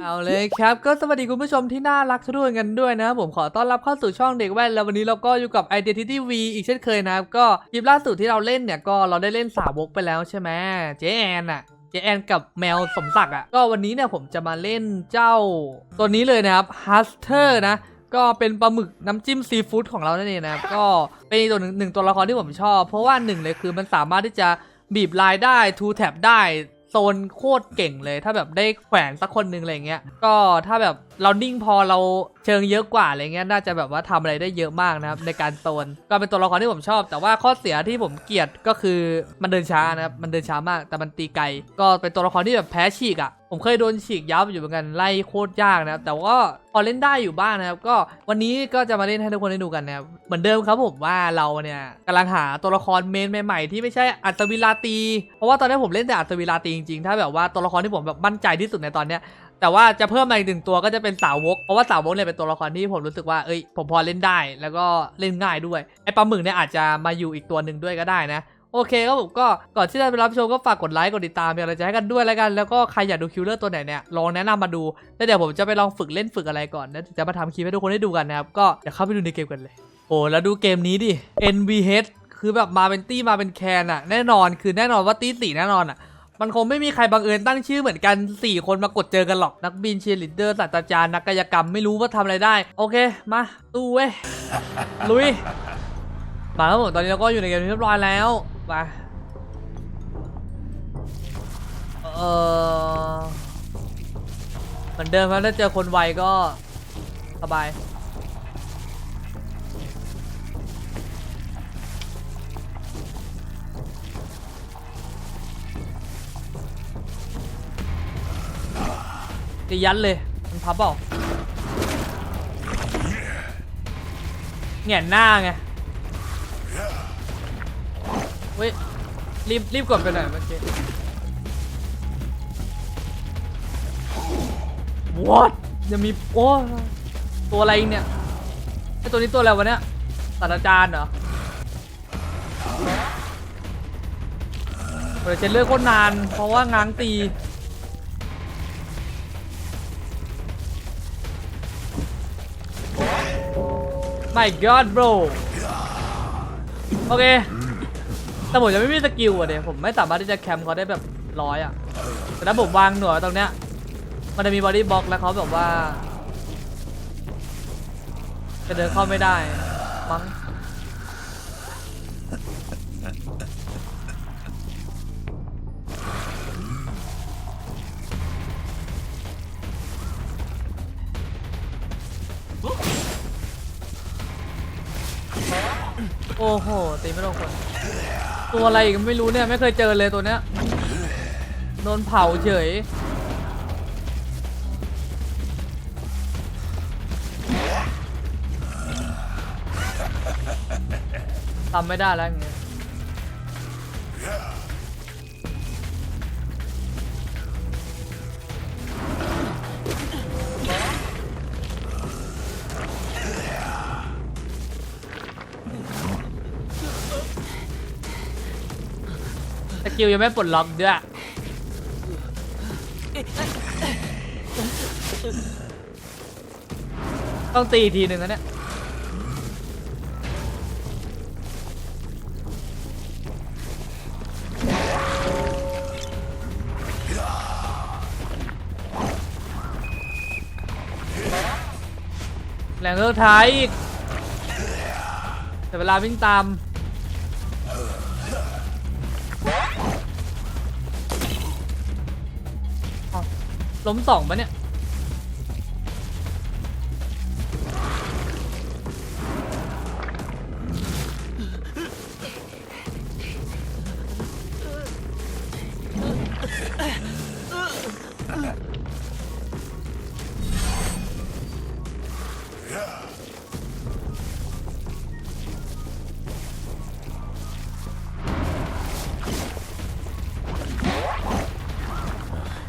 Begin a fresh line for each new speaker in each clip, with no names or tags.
เอาเลยครับ ก็สวัสดีคุณผู้ชมที่น่ารักทุกท่านกันด้วยนะครับผมขอต้อนรับเข้าสู่ช่องเด็กแว่นแล้ววันนี้เราก็อยู่กับ Identity V อีกเช่นเคยนะครับ ก็คลิปล่าสุดที่เราเล่นเนี่ยก็เราได้เล่นสาวกไปแล้วใช่ไหมเจแอนอะเจแอนกับแมวสมศักดิ์อะก็วันนี้เนี่ยผมจะมาเล่นเจ้า ตัวนี้เลยนะครับฮัสเตอร์นะก็เป็นปลาหมึกน้ำจิ้มซีฟู้ดของเรานั่นเองนะครับก็เป็นตัวหนึ่งหนึ่งตัวละครที่ผมชอบ เพราะว่าหนึ่งเลยคือมันสามารถที่จะบีบลายได้ทูแท็บได้ โซนโคตรเก่งเลย ถ้าแบบได้แขวนสักคนหนึ่งอะไรเงี้ย ก็ถ้าแบบเรานิ่งพอเราเชิงเยอะกว่าอะไรเงี้ย น่าจะแบบว่าทำอะไรได้เยอะมากนะครับในการโซน ก็เป็นตัวละครที่ผมชอบ แต่ว่าข้อเสียที่ผมเกลียดก็คือมันเดินช้านะครับ มันเดินช้ามาก แต่มันตีไกล ก็เป็นตัวละครที่แบบแพ้ฉีกอะ่ะ ผมเคยโดนฉีกยับอยู่เหมือนกันไล่โคตรยากนะครับแต่ว่าพอเล่นได้อยู่บ้างนะครับ ก็วันนี้ก็จะมาเล่นให้ทุกคนได้ดูกันนะครับเหมือนเดิมครับผมว่าเราเนี่ยกำลังหาตัวละครเมนใหม่ๆที่ไม่ใช่อัศวิลาตีเพราะว่าตอนนี้ผมเล่นแต่อัศวิลาตีจริงๆถ้าแบบว่าตัวละครที่ผมแบบมั่นใจที่สุดในตอนเนี้ยแต่ว่าจะเพิ่มมาอีกหนึ่งตัวก็จะเป็นสาวก เพราะว่าสาวกเนี่ยเป็นตัวละครที่ผมรู้สึกว่าเอ้ยผมพอเล่นได้ แล้วก็เล่นง่ายด้วยไอ้ปลาหมึกเนี่ยอาจจะมาอยู่อีกตัวหนึ่งด้วยก็ได้นะ โอเคก็ผมก็ก่อนที่จะไปรับชมก็ฝากกดไลค์กดติดตามเป็นกำลังใจให้กันด้วยแล้วกัน แล้วก็ใครอยากดูคิวเลอร์ตัวไหนเนี่ยลองแนะนำมาดูแล้วเดี๋ยวผมจะไปลองฝึกเล่นฝึกอะไรก่อนแล้วจะมาทำคลิปให้ทุกคนได้ดูกันนะครับก็เดี๋ยวเข้าไปดูในเกมกันเลย โอ้แล้วดูเกมนี้ดิ NVH คือแบบมาเป็นตี้มาเป็นแคนอะแน่นอนคือแน่นอนว่าตี้สี่แน่นอนอะมันคงไม่มีใครบังเอิญตั้งชื่อเหมือนกัน 4 คนมากดเจอกันหรอก นักบินเชียร์ลีดเดอร์ศาสตราจารย์นักกายกรรมไม่รู้ว่าทำอะไรได้ โอเค มาตู้เว้ยลุยมาครับผมตอนนี้เราก็อยู่ในเกมเรียบร้อยแล้ว มา เออเหมือนเดิมครับถ้าเจอคนไวก็สบายจะยันเลย มันพับเปล่าแหง่หน้าไง เว้ยรีบรีบกดไปหน่อยเมื่อกี้ what ยังมีโอ้ตัวอะไรอีกเนี่ยไอตัวนี้ตัวอะไรวะเนี่ยศาสตราจารย์เหรอเปิดเชนเลือกโคตรนาน เพราะว่าง้างตี my god bro โอเค แต่ผมจะไม่มีสกิลอะเดี๋ยผมไม่สามารถที่จะแคมป์เขาได้แบบร้อยอะแต่ถ้าผมวางหน่วยตรงเนี้ย มันจะมีบอดี้บล็อกแล้วเขาแบบว่าจะเดินเข้าไม่ได้ มั้งโอ้โหตีไม่โดนคน ตัวอะไรอีกไม่รู้เนี่ยไม่เคยเจอเลยตัวเนี้ยโดนเผาเฉยทำไม่ได้แล้วอย่าง กิลยังไม่ปลดล็อกด้วยต้องตีทีหนึ่งนะเนี่ยแหล่งเลือกท้ายอีกแต่เวลาวิ่งตาม ล้มสองปะเนี่ย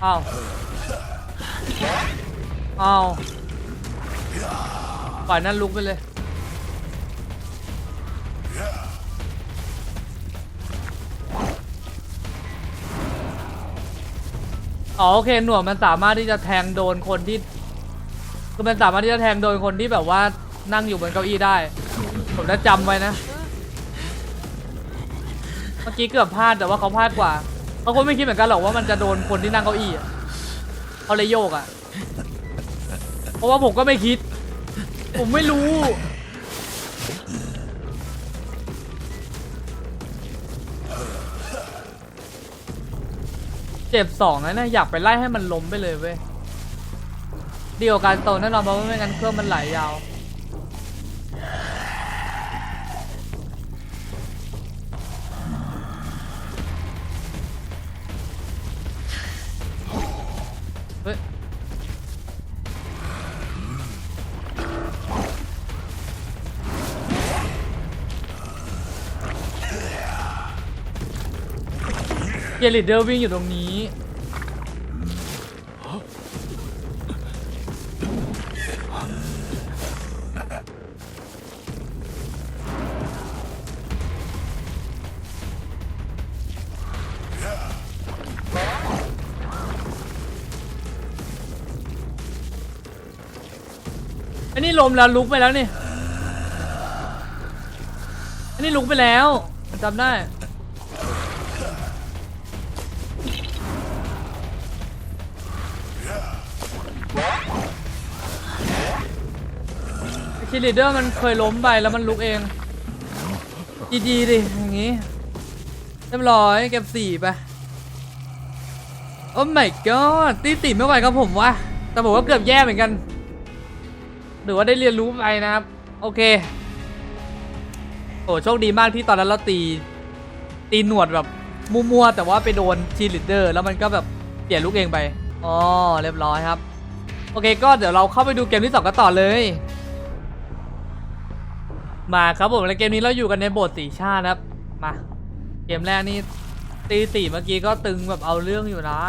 อ้าว อ้าวปล่อยนั่นลุกไปเลย อ๋อโอเคหน่วงมันสามารถที่จะแทงโดนคนที่คือมันสามารถที่จะแทงโดนคนที่แบบว่านั่งอยู่บนเก้าอี้ได้ ผมจะจำไว้นะ เมื่อกี้เกือบพลาดแต่ว่าเขาพลาดกว่าเขาคงไม่คิดเหมือนกันหรอกว่ามันจะโดนคนที่นั่งเก้าอี้อะ เขาเลยโยกอะ เพราะว่าผมก็ไม่คิด ผมไม่รู้ เจ็บสองนะเนี่ยอยากไปไล่ให้มันล้มไปเลยเว้ย ดีกว่าการโตแน่นอนเพราะว่าไม่งั้นเครื่องมันไหลยาว เยลิดเดอร์วิ่งอยู่ตรงนี้ อันนี้ลมแล้วลุกไปแล้วนี่ อันนี้ลุกไปแล้วจำได้ คิริเดอร์มันเคยล้มไปแล้วมันลุกเองดีๆดิอย่างงี้เรียบร้อยเก็บสี่ไปโอ้ my god ตีสี่ไม่ไหวครับผมวะแต่บอกว่าเกือบแย่เหมือนกันหรือว่าได้เรียนรู้ไปนะครับ โอเค โอ้โชคดีมากที่ตอนนั้นเราตี ตีหนวดแบบมัวๆแต่ว่าไปโดนชีลิเดอร์แล้วมันก็แบบเปลี่ยนลูกเองไปอ๋อเรียบร้อยครับ โอเคก็เดี๋ยวเราเข้าไปดูเกมที่สองกันต่อเลย มาครับผมในเกมนี้เราอยู่กันในโบสถ์สีชาติครับ มา เกมแรกนี่ตีสีเมื่อกี้ก็ตึงแบบเอาเรื่องอยู่นะ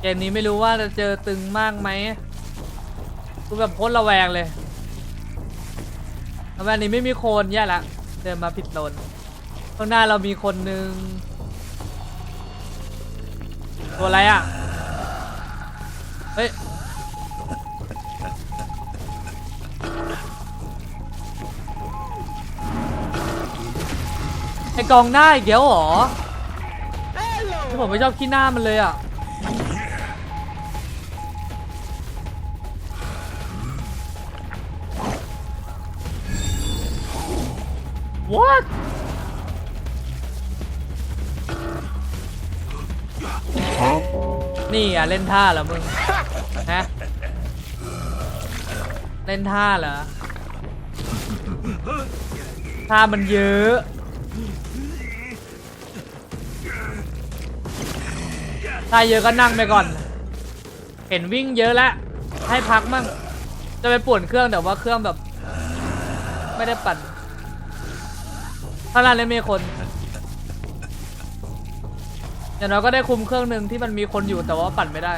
เกมนี้ไม่รู้ว่าจะเจอตึงมากไหมคือแบบโคตรระแวงเลยแล้ววันนี้ไม่มีคนแย่ละ เดินมาผิดโซนข้างหน้าเรามีคนหนึ่งตัวอะไรอะ เฮ้ย ไอกองหน้าอีกเดี๋ยวเหรอที่ผมไม่ชอบขี้หน้ามันเลยอะ What นี่อะ เล่นท่าเหรอมึง ฮะ เล่นท่าเหรอ ท่ามันเยอะ ถ้าเยอะก็นั่งไปก่อน เห็นวิ่งเยอะแล้ว ให้พักมั่ง จะไปป่วนเครื่องแต่ว่าเครื่องแบบ ไม่ได้ปั่นถ้าร้านเลยมีคน อย่างน้อยก็ได้คุมเครื่องหนึ่งที่มันมีคนอยู่แต่ว่าปั่นไม่ได้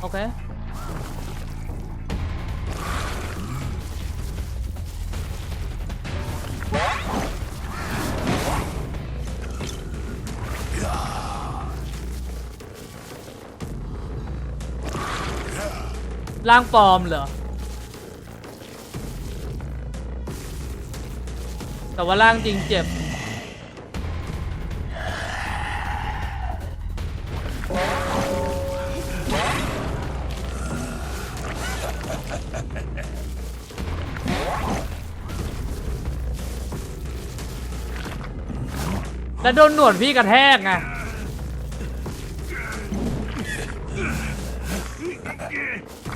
โอเค ร่างปลอมเหรอ แต่ว่าร่างจริงเจ็บ แล้วโดนหนวดพี่กระแทกไง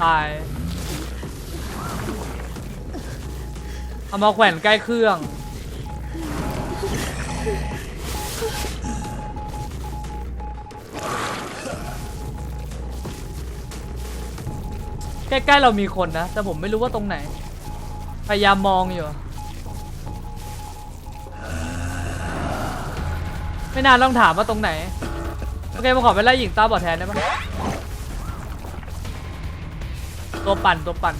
ตาย เอามาแขวนใกล้เครื่อง ใกล้ๆเรามีคนนะ แต่ผมไม่รู้ว่าตรงไหน พยายามมองอยู่ ไม่นานต้องถามว่าตรงไหน โอเคมาขอไปไล่หญิงตาบอดแทนได้ปะ ตัวปั่นตัวปั่น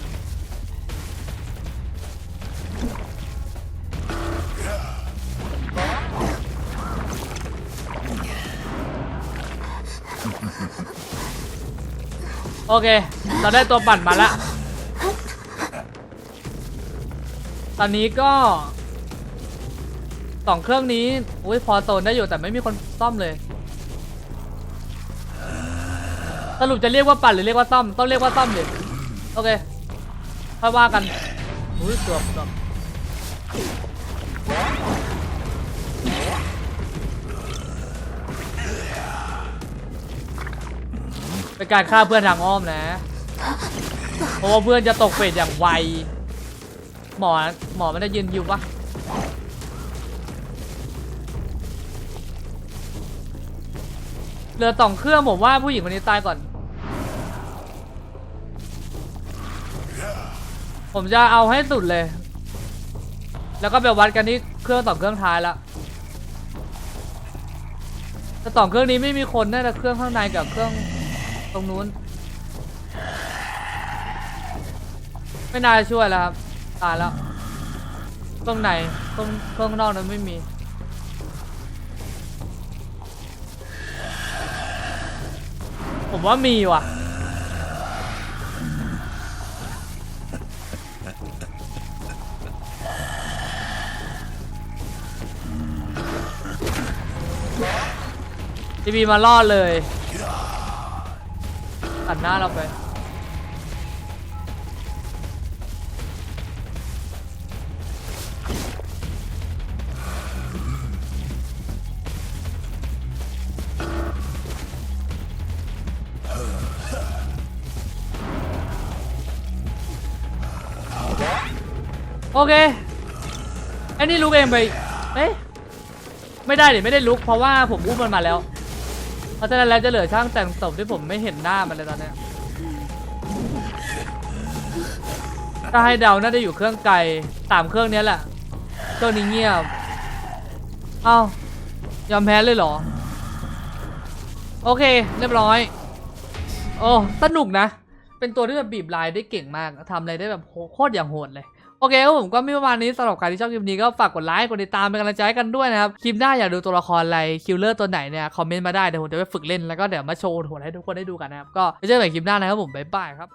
โอเค เราได้ตัวปั่นมาละตอนนี้ก็สองเครื่องนี้อุ้ยพอโซนได้อยู่แต่ไม่มีคนซ่อมเลย สรุปจะเรียกว่าปั่นหรือเรียกว่าซ่อม ต้องเรียกว่าซ่อมดิ โอเค ค่อยว่ากันอุ้ยเกือบเกือบเป็นการฆ่าเพื่อนทางอ้อมนะ เพราะว่าเพื่อนจะตกเฟสอย่างไว หมอ หมอมันได้ยืนอยู่ปะเหลือสองเครื่องผมว่าผู้หญิงคนนี้ตายก่อน ผมจะเอาให้สุดเลย แล้วก็ไปวัดกันที่เครื่องสอเครื่องท้ายล้วแต่สองเครื่องนี้ไม่มีคนน่าจะเครื่องข้างในกับเครื่องตรงนู้น ไม่น่าจะช่วยแล้วครับตายแล้วเครื่องในเครื่องเครื่องนอกนั้นไม่มีผมว่ามีว่ะ ทีวีมาล่อเลยตัดหน้าเราไปโอเคไอ้นี่ลุกเองไป เอ๊ะ ไม่ได้เดิไม่ได้ลุกเพราะว่าผมอุ้มมันมาแล้ว เพราะฉะนั้นแล้วจะเหลือช่างแต่งศพที่ผมไม่เห็นหน้ามันเลยตอนเนี้ยถ้าให้เดาน่าจะอยู่เครื่องไกลสามเครื่องนี้แหละเครื่องนี้เงียบเอ้ายอมแพ้เลยเหรอ โอเค เรียบร้อย โอ้ สนุกนะ เป็นตัวที่แบบบีบลายได้เก่งมากทำอะไรได้แบบโคตรอย่างโหดเลย อเคครับผมก็มีประมาณนี้สำหรับใครที่ชอบคลิปนี้ก็ฝากกดไลค์กดติดตามเป็นกำลังใจกันด้วยนะครับคลิปหน้าอยากดูตัวละครอะไรคิลเลอร์ตัวไหนเนี่ยคอมเมนต์มาได้เดี๋ยวผมจะไปฝึกเล่นแล้วก็เดี๋ยวมาโชว์หัวให้ทุกคนได้ดูกันนะครับก็ไปเจอกันใหม่คลิปหน้านะครับผมบ๊ายบายครับ